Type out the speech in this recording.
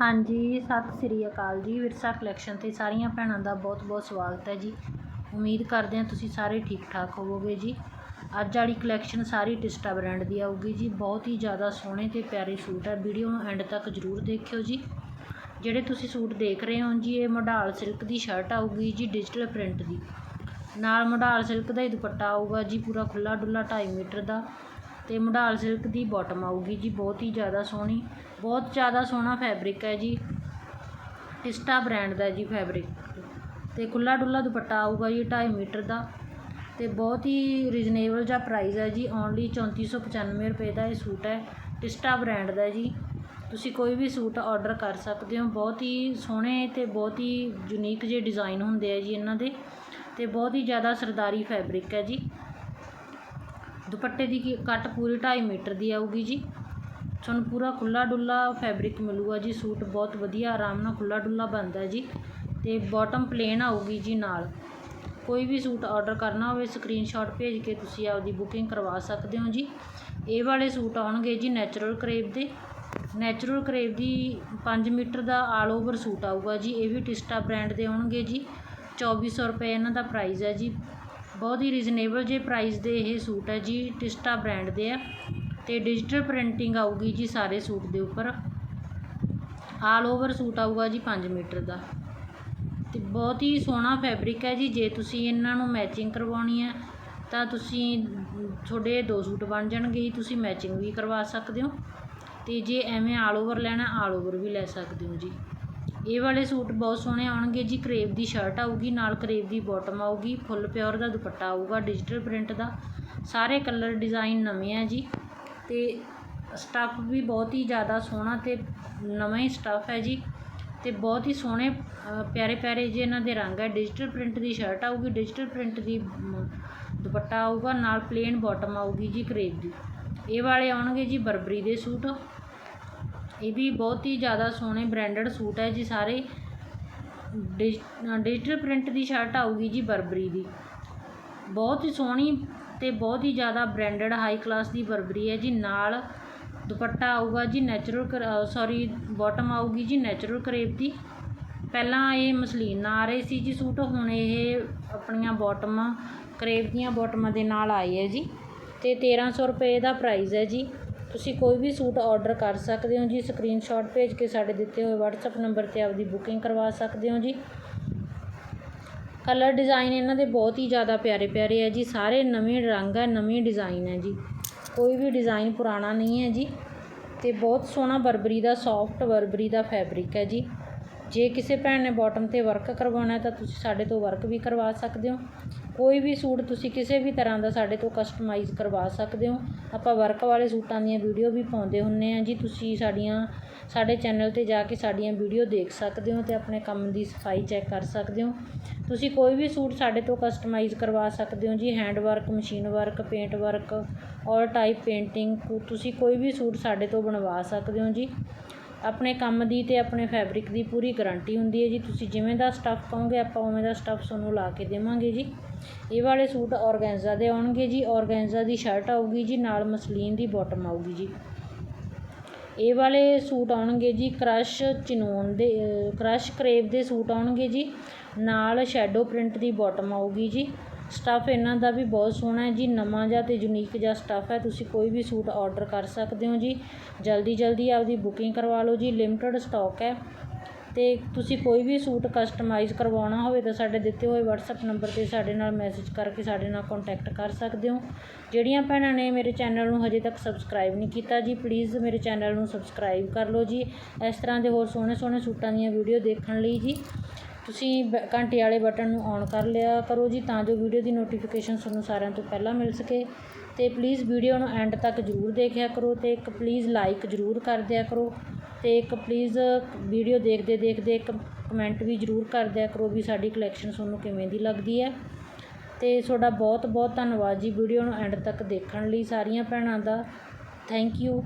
ਹਾਂਜੀ, ਸਤਿ ਸ੍ਰੀ ਅਕਾਲ ਜੀ। ਵਿਰਸਾ ਕਲੈਕਸ਼ਨ ਤੇ ਸਾਰੀਆਂ ਭੈਣਾਂ ਦਾ ਬਹੁਤ ਬਹੁਤ ਸਵਾਗਤ ਹੈ ਜੀ। ਉਮੀਦ ਕਰਦੇ ਹਾਂ ਤੁਸੀਂ ਸਾਰੇ ਠੀਕ ਠਾਕ ਹੋਵੋਗੇ ਜੀ। ਅੱਜ ਵਾਲੀ ਕਲੈਕਸ਼ਨ ਸਾਰੀ ਟਿਸਟਾ ਬ੍ਰਾਂਡ ਦੀ ਆਊਗੀ ਜੀ। ਬਹੁਤ ਹੀ ਜ਼ਿਆਦਾ ਸੋਹਣੇ ਤੇ ਪਿਆਰੇ ਸੂਟ ਹੈ। ਵੀਡੀਓ ਨੂੰ ਐਂਡ ਤੱਕ ਜ਼ਰੂਰ ਦੇਖਿਓ ਜੀ। ਜਿਹੜੇ ਤੁਸੀਂ ਸੂਟ ਦੇਖ ਰਹੇ ਹੋ ਜੀ, ਇਹ ਮੋਡਾਲ ਸਿਲਕ ਦੀ ਸ਼ਰਟ ਆਊਗੀ ਜੀ ਡਿਜੀਟਲ ਪ੍ਰਿੰਟ ਦੀ। ਨਾਲ ਮੋਡਾਲ ਸਿਲਕ ਦਾ ਹੀ ਦੁਪੱਟਾ ਆਊਗਾ ਜੀ, ਪੂਰਾ ਖੁੱਲਾ ਡੁੱਲਾ 2.5 ਮੀਟਰ ਦਾ। ਤੇ ਮੋਡਾਲ ਸਿਲਕ ਦੀ ਬਾਟਮ ਆਊਗੀ ਜੀ, ਬਹੁਤ ਹੀ ਜ਼ਿਆਦਾ ਸੋਹਣੀ, ਬਹੁਤ ਜ਼ਿਆਦਾ ਸੋਹਣਾ ਫੈਬਰਿਕ ਹੈ ਜੀ। ਟਿਸਟਾ ਬ੍ਰਾਂਡ ਦਾ ਜੀ ਫੈਬਰਿਕ ਤੇ ਖੁੱਲਾ ਡੁੱਲਾ ਦੁਪੱਟਾ ਆਊਗਾ ਜੀ 2.5 ਮੀਟਰ ਦਾ। ਤੇ ਬਹੁਤ ਹੀ ਰੀਜ਼ਨੇਬਲ ਜਿਹਾ ਪ੍ਰਾਈਸ ਹੈ ਜੀ ਓਨਲੀ 3495 ਰੁਪਏ ਦਾ ਇਹ ਸੂਟ ਹੈ। ਟਿਸਟਾ ਬ੍ਰਾਂਡ ਦਾ ਜੀ। ਤੁਸੀਂ ਕੋਈ ਵੀ ਸੂਟ ਆਰਡਰ ਕਰ ਸਕਦੇ ਹੋ। ਬਹੁਤ ਹੀ ਸੋਹਣੇ ਤੇ ਬਹੁਤ ਹੀ ਯੂਨੀਕ ਜਿਹੇ ਡਿਜ਼ਾਈਨ ਹੁੰਦੇ ਆ ਜੀ ਇਹਨਾਂ ਦੇ। ਤੇ ਬਹੁਤ ਹੀ ਜ਼ਿਆਦਾ ਸਰਦਾਰੀ ਫੈਬਰਿਕ ਹੈ ਜੀ। ਦੁਪੱਟੇ ਦੀ ਕੀ- ਕੱਟ ਪੂਰੀ 2.5 ਮੀਟਰ ਦੀ ਆਊਗੀ ਜੀ। ਤੁਹਾਨੂੰ ਪੂਰਾ ਖੁੱਲਾ ਡੁੱਲਾ ਫੈਬਰਿਕ ਮਿਲੂਗਾ ਜੀ, ਸੂਟ ਬਹੁਤ ਵਧੀਆ ਆਰਾਮ ਨਾਲ ਖੁੱਲਾ ਡੁੱਲਾ ਬਣਦਾ ਜੀ ਤੇ ਬਾਟਮ ਪਲੇਨ ਆਊਗੀ ਜੀ ਨਾਲ। ਕੋਈ ਵੀ ਸੂਟ ਆਰਡਰ ਕਰਨਾ ਹੋਵੇ ਸਕਰੀਨਸ਼ਾਟ ਭੇਜ ਕੇ ਤੁਸੀਂ ਆਪਦੀ ਬੁਕਿੰਗ ਕਰਵਾ ਸਕਦੇ ਹੋ ਜੀ। ਇਹ ਵਾਲੇ ਸੂਟ ਆਉਣਗੇ ਜੀ ਨੈਚੁਰਲ ਕਰੇਪ ਦੇ। ਨੈਚੁਰਲ ਕਰੇਪ ਦੀ 5 ਮੀਟਰ ਦਾ ਆਲ ਓਵਰ ਸੂਟ ਆਊਗਾ ਜੀ, ਇਹ ਵੀ ਟਿਸਟਾ ਬ੍ਰਾਂਡ ਦੇ ਆਉਣਗੇ ਜੀ। 2400 ਰੁਪਏ ਇਹਨਾਂ ਦਾ ਪ੍ਰਾਈਸ ਹੈ ਜੀ। ਬਹੁਤ ਹੀ ਰੀਜ਼ਨੇਬਲ ਜੇ ਪ੍ਰਾਈਸ ਦੇ ਇਹ ਸੂਟ ਹੈ ਜੀ ਟਿਸਟਾ ਬ੍ਰਾਂਡ ਦੇ ਆ ਤੇ ਡਿਜੀਟਲ ਪ੍ਰਿੰਟਿੰਗ ਆਊਗੀ ਜੀ ਸਾਰੇ ਸੂਟ ਦੇ ਉੱਪਰ। ਆਲ ਓਵਰ ਸੂਟ ਆਊਗਾ ਜੀ 5 ਮੀਟਰ ਦਾ। ਤੇ ਬਹੁਤ ਹੀ ਸੋਹਣਾ ਫੈਬਰਿਕ ਹੈ ਜੀ, ਜੇ ਤੁਸੀਂ ਇਹਨਾਂ ਨੂੰ ਮੈਚਿੰਗ ਕਰਵਾਉਣੀ ਹੈ, ਤਾਂ ਤੁਸੀਂ ਤੁਹਾਡੇ ਦੋ ਸੂਟ ਬਣ ਜਾਣਗੇ ਜੀ, ਤੁਸੀਂ ਮੈਚਿੰਗ ਵੀ ਕਰਵਾ ਸਕਦੇ ਹੋ। ਤੇ ਜੇ ਐਵੇਂ ਆਲ ਓਵਰ ਲੈਣਾ ਆਲ ਓਵਰ ਵੀ ਲੈ ਸਕਦੇ ਹੋ ਜੀ। ਇਹ ਵਾਲੇ ਸੂਟ ਬਹੁਤ ਸੋਹਣੇ ਆਉਣਗੇ ਜੀ, ਕਰੇਵ ਦੀ ਸ਼ਰਟ ਆਊਗੀ, ਨਾਲ ਕਰੇਵ ਦੀ ਬਾਟਮ ਆਊਗੀ ਫੁੱਲ ਪਿਓਰ ਦਾ ਦੁਪੱਟਾ ਆਊਗਾ ਡਿਜੀਟਲ ਪ੍ਰਿੰਟ ਦਾ। ਸਾਰੇ ਕਲਰ ਡਿਜ਼ਾਈਨ ਨਵੇਂ ਆ ਜੀ ਤੇ ਸਟੱਫ ਵੀ ਬਹੁਤ ਹੀ ਜ਼ਿਆਦਾ ਸੋਹਣਾ ਤੇ ਨਵਾਂ ਹੀ ਸਟੱਫ ਹੈ ਜੀ ਤੇ ਬਹੁਤ ਹੀ ਸੋਹਣੇ ਪਿਆਰੇ ਪਿਆਰੇ ਜੇ ਇਹਨਾਂ ਦੇ ਰੰਗ ਹੈ। ਡਿਜੀਟਲ ਪ੍ਰਿੰਟ ਦੀ ਸ਼ਰਟ ਆਊਗੀ ਡਿਜੀਟਲ ਪ੍ਰਿੰਟ ਦੀ ਦੁਪੱਟਾ ਆਊਗਾ, ਨਾਲ ਪਲੇਨ ਬਾਟਮ ਆਊਗੀ ਜੀ ਕਰੇਵ ਦੀ। ਇਹ ਵਾਲੇ ਆਉਣਗੇ ਜੀ ਬਰਬਰੀ ਦੇ ਸੂਟ। ਇਹ ਵੀ ਬਹੁਤ ਹੀ ਜ਼ਿਆਦਾ ਸੋਹਣੇ ਬ੍ਰਾਂਡਡ ਸੂਟ ਹੈ ਜੀ ਸਾਰੇ। ਡਿਜ- ਡਿਜੀਟਲ ਪ੍ਰਿੰਟ ਦੀ ਸ਼ਰਟ ਆਊਗੀ ਜੀ ਬਰਬਰੀ ਦੀ। ਬਹੁਤ ਹੀ ਸੋਹਣੀ ਤੇ ਬਹੁਤ ਹੀ ਜ਼ਿਆਦਾ ਬ੍ਰਾਂਡਡ ਹਾਈ ਕਲਾਸ ਦੀ ਬਰਬਰੀ ਹੈ ਜੀ। ਨਾਲ ਦੁਪੱਟਾ ਆਊਗਾ ਜੀ ਨੈਚੁਰਲ ਸੌਰੀ ਬਾਟਮ ਆਊਗੀ ਜੀ ਨੈਚੁਰਲ ਕਰੇਪ ਦੀ। ਪਹਿਲਾਂ ਇਹ ਮਸਲੀਨ ਨਾਲ ਆ ਰਹੇ ਸੀ ਜੀ ਸੂਟ, ਹੁਣ ਇਹ ਆਪਣੀਆਂ ਬਾਟਮਾਂ ਕਰੇਪ ਦੀਆਂ ਬਾਟਮਾਂ ਦੇ ਨਾਲ ਆਏ ਹੈ ਜੀ। ਤੇ 1300 ਰੁਪਏ ਦਾ ਪ੍ਰਾਈਸ ਹੈ ਜੀ। ਤੁਸੀਂ ਕੋਈ ਵੀ ਸੂਟ ਆਰਡਰ ਕਰ ਸਕਦੇ ਹੋ ਜੀ ਸਕਰੀਨਸ਼ਾਟ ਭੇਜ ਕੇ ਸਾਡੇ ਦਿੱਤੇ ਹੋਏ WhatsApp ਨੰਬਰ ਤੇ ਆਪਦੀ ਬੁਕਿੰਗ ਕਰਵਾ ਸਕਦੇ ਹੋ ਜੀ। ਕਲਰ ਡਿਜ਼ਾਈਨ ਇਹਨਾਂ ਦੇ ਬਹੁਤ ਹੀ ਜ਼ਿਆਦਾ ਪਿਆਰੇ ਪਿਆਰੇ ਹੈ ਜੀ, ਸਾਰੇ ਨਵੇਂ ਰੰਗ ਹੈ ਨਵੇਂ ਡਿਜ਼ਾਈਨ ਹੈ ਜੀ। ਕੋਈ ਵੀ ਡਿਜ਼ਾਈਨ ਪੁਰਾਣਾ ਨਹੀਂ ਹੈ ਜੀ, ਤੇ ਬਹੁਤ ਸੋਹਣਾ ਬਰਬਰੀ ਦਾ ਸੌਫਟ ਬਰਬਰੀ ਦਾ ਫੈਬਰਿਕ ਹੈ ਜੀ। ਜੇ ਕਿਸੇ ਭੈਣ ਨੇ ਬਾਟਮ ਤੇ ਵਰਕ ਕਰਵਾਉਣਾ ਤਾਂ ਤੁਸੀਂ ਸਾਡੇ ਤੋਂ ਵਰਕ ਵੀ ਕਰਵਾ ਸਕਦੇ ਹੋ। ਕੋਈ ਵੀ ਸੂਟ ਤੁਸੀਂ ਕਿਸੇ ਵੀ ਤਰ੍ਹਾਂ ਦਾ ਸਾਡੇ ਤੋਂ ਕਸਟਮਾਈਜ਼ ਕਰਵਾ ਸਕਦੇ ਹੋ। ਆਪਾਂ ਵਰਕ ਵਾਲੇ ਸੂਟਾਂ ਦੀਆਂ ਵੀਡੀਓ ਵੀ ਪਾਉਂਦੇ ਹੁੰਨੇ ਆ ਜੀ। ਤੁਸੀਂ ਸਾਡੀਆਂ, ਸਾਡੇ ਚੈਨਲ ਤੇ ਜਾ ਕੇ ਸਾਡੀਆਂ ਵੀਡੀਓ ਦੇਖ ਸਕਦੇ ਹੋ ਤੇ ਆਪਣੇ ਕੰਮ ਦੀ ਸਫ਼ਾਈ ਚੈੱਕ ਕਰ ਸਕਦੇ ਹੋ। ਤੁਸੀਂ ਕੋਈ ਵੀ ਸੂਟ ਸਾਡੇ ਤੋਂ ਕਸਟਮਾਈਜ਼ ਕਰਵਾ ਸਕਦੇ ਹੋ ਜੀ। Hand work machine work paint work ਔਰ ਟਾਈਪ ਪੇਂਟਿੰਗ ਤੁਸੀਂ ਕੋਈ ਵੀ ਸੂਟ ਸਾਡੇ ਤੋਂ ਬਣਵਾ ਸਕਦੇ ਹੋ ਜੀ। ਆਪਣੇ ਕੰਮ ਦੀ ਅਤੇ ਆਪਣੇ ਫੈਬਰਿਕ ਦੀ ਪੂਰੀ ਗਰੰਟੀ ਹੁੰਦੀ ਹੈ ਜੀ। ਤੁਸੀਂ ਜਿਵੇਂ ਦਾ ਸਟੱਫ ਕਹੋਗੇ ਆਪਾਂ ਉਵੇਂ ਦਾ ਸਟੱਫ ਤੁਹਾਨੂੰ ਲਾ ਕੇ ਦੇਵਾਂਗੇ ਜੀ। ਇਹ ਵਾਲੇ ਸੂਟ ਔਰਗੈਂਜ਼ਾ ਦੇ ਆਉਣਗੇ ਜੀ। ਔਰਗੈਂਜ਼ਾ ਦੀ ਸ਼ਰਟ ਆਊਗੀ ਜੀ, ਨਾਲ ਮਸਲੀਨ ਦੀ ਬਾਟਮ ਆਊਗੀ ਜੀ। ਇਹ ਵਾਲੇ ਸੂਟ ਆਉਣਗੇ ਜੀ ਕ੍ਰਸ਼ ਚਿਨੋਨ ਦੇ ਕ੍ਰਸ਼ ਕਰੇਵ ਦੇ ਸੂਟ ਆਉਣਗੇ ਜੀ। ਨਾਲ ਸ਼ੈਡੋ ਪ੍ਰਿੰਟ ਦੀ ਬਾਟਮ ਆਊਗੀ ਜੀ। ਸਟੱਫ ਇਹਨਾਂ ਦਾ ਵੀ ਬਹੁਤ ਸੋਹਣਾ ਹੈ ਜੀ, ਨਵਾਂ ਜਿਹਾ ਤੇ ਯੂਨੀਕ ਜਿਹਾ ਸਟੱਫ ਹੈ, ਤੁਸੀਂ ਕੋਈ ਵੀ ਸੂਟ ਆਰਡਰ ਕਰ ਸਕਦੇ ਹੋ ਜੀ। ਜਲਦੀ ਜਲਦੀ ਆਪਦੀ ਬੁਕਿੰਗ ਕਰਵਾ ਲਓ ਜੀ, ਲਿਮਟਿਡ ਸਟਾਕ ਹੈ। ਤੇ ਤੁਸੀਂ ਕੋਈ ਵੀ ਸੂਟ ਕਸਟਮਾਈਜ਼ ਕਰਵਾਉਣਾ ਹੋਵੇ ਤਾਂ ਸਾਡੇ ਦਿੱਤੇ ਹੋਏ WhatsApp ਨੰਬਰ ਤੇ ਸਾਡੇ ਨਾਲ ਮੈਸੇਜ ਕਰਕੇ ਸਾਡੇ ਨਾਲ ਕੰਟੈਕਟ ਕਰ ਸਕਦੇ ਹੋ। ਜਿਹੜੀਆਂ ਭੈਣਾਂ ਨੇ ਮੇਰੇ ਚੈਨਲ ਨੂੰ ਹਜੇ ਤੱਕ ਸਬਸਕ੍ਰਾਈਬ ਨਹੀਂ ਕੀਤਾ ਜੀ ਪਲੀਜ਼ ਮੇਰੇ ਚੈਨਲ ਨੂੰ ਸਬਸਕ੍ਰਾਈਬ ਕਰ ਲਓ ਜੀ। ਇਸ ਤਰ੍ਹਾਂ ਦੇ ਹੋਰ ਸੋਹਣੇ ਸੋਹਣੇ ਸੂਟਾਂ ਦੀਆਂ ਵੀਡੀਓ ਦੇਖਣ ਲਈ ਜੀ। ਤੁਸੀਂ ਬ- ਘੰਟੇ ਵਾਲੇ ਬਟਨ ਨੂੰ ਔਨ ਕਰ ਲਿਆ ਕਰੋ ਜੀ ਤਾਂ ਜੋ ਵੀਡੀਓ ਦੀ ਨੋਟੀਫਿਕੇਸ਼ਨ ਤੁਹਾਨੂੰ ਸਾਰਿਆਂ ਤੋਂ ਪਹਿਲਾਂ ਮਿਲ ਸਕੇ। ਅਤੇ ਪਲੀਜ਼ ਵੀਡੀਓ ਨੂੰ ਐਂਡ ਤੱਕ ਜ਼ਰੂਰ ਦੇਖਿਆ ਕਰੋ ਅਤੇ ਇੱਕ ਪਲੀਜ਼ ਲਾਈਕ ਜ਼ਰੂਰ ਕਰ ਦਿਆ ਕਰੋ ਅਤੇ ਇੱਕ ਪਲੀਜ਼ ਵੀਡੀਓ ਦੇਖਦੇ ਦੇਖਦੇ ਇੱਕ ਕਮੈਂਟ ਵੀ ਜ਼ਰੂਰ ਕਰ ਦਿਆ ਕਰੋ ਵੀ ਸਾਡੀ ਕਲੈਕਸ਼ਨ ਤੁਹਾਨੂੰ ਕਿਵੇਂ ਦੀ ਲੱਗਦੀ ਹੈ। ਅਤੇ ਤੁਹਾਡਾ ਬਹੁਤ ਬਹੁਤ ਧੰਨਵਾਦ ਜੀ ਵੀਡੀਓ ਨੂੰ ਐਂਡ ਤੱਕ ਦੇਖਣ ਲਈ ਸਾਰੀਆਂ ਭੈਣਾਂ ਦਾ। Thank you